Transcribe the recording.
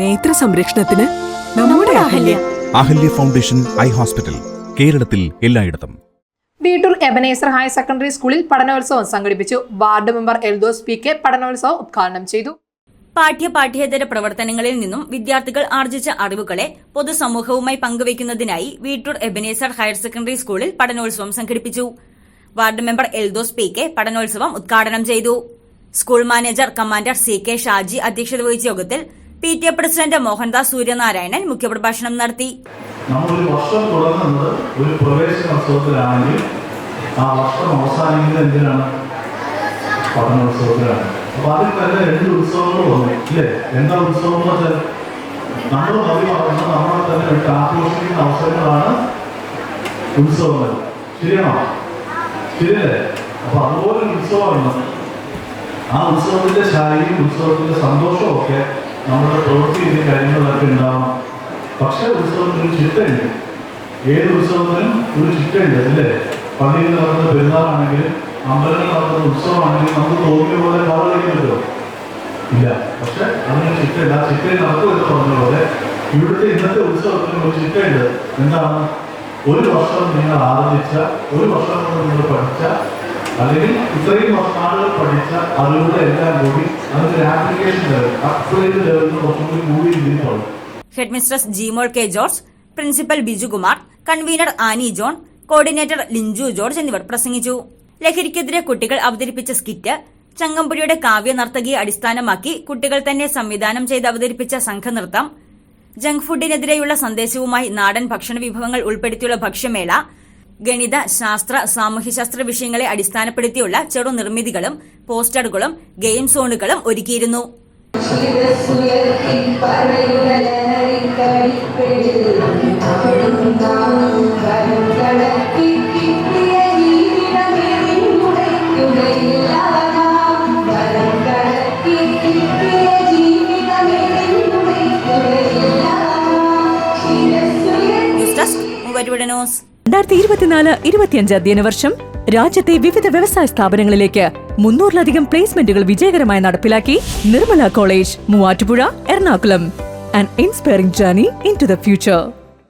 നേത്ര സംരക്ഷണത്തിന് നമ്മുടെ Ahalya. Ahalya foundation eye hospital കേരളത്തിൽ എല്ലായിടത്തും. വീട്ടൂർ എബനേസർ ഹയർ സെക്കൻഡറി സ്കൂളിൽ പഠനോത്സവം സംഘടിപ്പിച്ചു. Ward member Eldhose P K പഠനോത്സവം ഉദ്ഘാടനം ചെയ്തു. പാഠ്യ പാഠ്യേതര പ്രവർത്തനങ്ങളിൽ നിന്നും വിദ്യാർത്ഥികൾ ആർജിച്ച അറിവുകളെ പൊതുസമൂഹവുമായി പങ്കുവയ്ക്കുന്നതിനായി വീട്ടൂർ എബനേസർ ഹയർ സെക്കൻഡറി സ്കൂളിൽ പഠനോത്സവം സംഘടിപ്പിച്ചു. Ward member Eldhose P K പഠനോത്സവം ഉദ്ഘാടനം ചെയ്തു. School manager commander C K Shaji അധ്യക്ഷത വഹിച്ച യോഗത്തിൽ P T A president Mohandas Suryanarayanan മുഖ്യപ്രഭാഷണം നടത്തി. നമ്മളൊരു വർഷം തുടങ്ങുന്നത് ഒരു പ്രവേശനോത്സവത്തിലാണെങ്കിൽ ആ വർഷം അവസാനിക്കുന്നത് എന്തിനാണ്? പഠനോത്സവത്തിലാണ് അപ്പൊ അതിൽ തന്നെ രണ്ട് ഉത്സവങ്ങൾ വന്നു ഇല്ലേ? എന്താ ഉത്സവം വെച്ചാൽ നമ്മൾ മതി നമ്മളെ തന്നെ വിട്ട് ആഘോഷിക്കുന്ന അവസരങ്ങളാണ് ഉത്സവങ്ങൾ. ശരിയാണോ? ശരിയല്ലേ? അപ്പൊ അതുപോലെ ഒരു ഉത്സവമാണ്. ആ ഉത്സവത്തിന്റെ ശാരീരിക ഉത്സവത്തിന്റെ സന്തോഷവും ഒക്കെ നമ്മുടെ പ്രവൃത്തി ചെയ്ത കാര്യങ്ങളൊക്കെ ഉണ്ടാവും. പക്ഷേ ഉത്സവത്തിന് ഒരു ചിട്ടയുണ്ട്. ഏത് ഉത്സവത്തിനും ഒരു ചിട്ടയുണ്ട് അല്ലേ? പള്ളിയിൽ നടന്ന പെരുന്നാളാണെങ്കിൽ അമ്പലങ്ങളിൽ നടന്ന ഉത്സവമാണെങ്കിൽ നമുക്ക് തോന്നിയ പോലെ കളറിക്കുമല്ലോ ഇല്ല. പക്ഷെ അതിന് ചിട്ടയില്ല ആ ചിട്ടയിൽ നടക്കും എന്ന് പറഞ്ഞ പോലെ ഇവിടുത്തെ ഇന്നത്തെ ഉത്സവത്തിന് ഒരു ചിട്ടയുണ്ട്. എന്താണ്? ഒരു വർഷം നിങ്ങൾ ആരംഭിച്ച ഒരു വർഷം നിങ്ങൾ പഠിച്ച അല്ലെങ്കിൽ ഇത്രയും ആളുകൾ പഠിച്ച അറിവുകൾ എല്ലാം കൂടി അതിന്റെ ആപ്ലിക്കേഷൻ ലെവൽ ലെവലിൽ കുറച്ചും കൂടി കൂടി head headmistress Jimol K George principal Bijukumar convener Annie John coordinator Linju George എന്നിവർ പ്രസംഗിച്ചു. ലഹരിക്കെതിരെ കുട്ടികൾ അവതരിപ്പിച്ച സ്കിറ്റ് ചങ്ങമ്പുഴിയുടെ കാവ്യ നർത്തകിയെ അടിസ്ഥാനമാക്കി കുട്ടികൾ തന്നെ സംവിധാനം ചെയ്ത് അവതരിപ്പിച്ച സംഘനൃത്തം ജങ്ക് ഫുഡിനെതിരെയുള്ള സന്ദേശവുമായി നാടൻ ഭക്ഷണ വിഭവങ്ങൾ ഉൾപ്പെടുത്തിയുള്ള ഭക്ഷ്യമേള ഗണിത ശാസ്ത്ര സാമൂഹ്യശാസ്ത്ര വിഷയങ്ങളെ അടിസ്ഥാനപ്പെടുത്തിയുള്ള ചെറു നിർമ്മിതികളും പോസ്റ്ററുകളും ഗെയിം സോണുകളും ഒരുക്കിയിരുന്നു. ന്യൂസ് ഡെസ്ക് മൂവരുടെ ന്യൂസ്. രണ്ടായിരത്തി ഇരുപത്തിനാല് ഇരുപത്തിയഞ്ച് അധ്യയന വർഷം രാജ്യത്തെ വിവിധ വ്യവസായ സ്ഥാപനങ്ങളിലേക്ക് മുന്നൂറിലധികം പ്ലേസ്മെന്റുകൾ വിജയകരമായി നടപ്പിലാക്കി Nirmala college Muvattupuzha Ernakulam. And inspiring journey into the future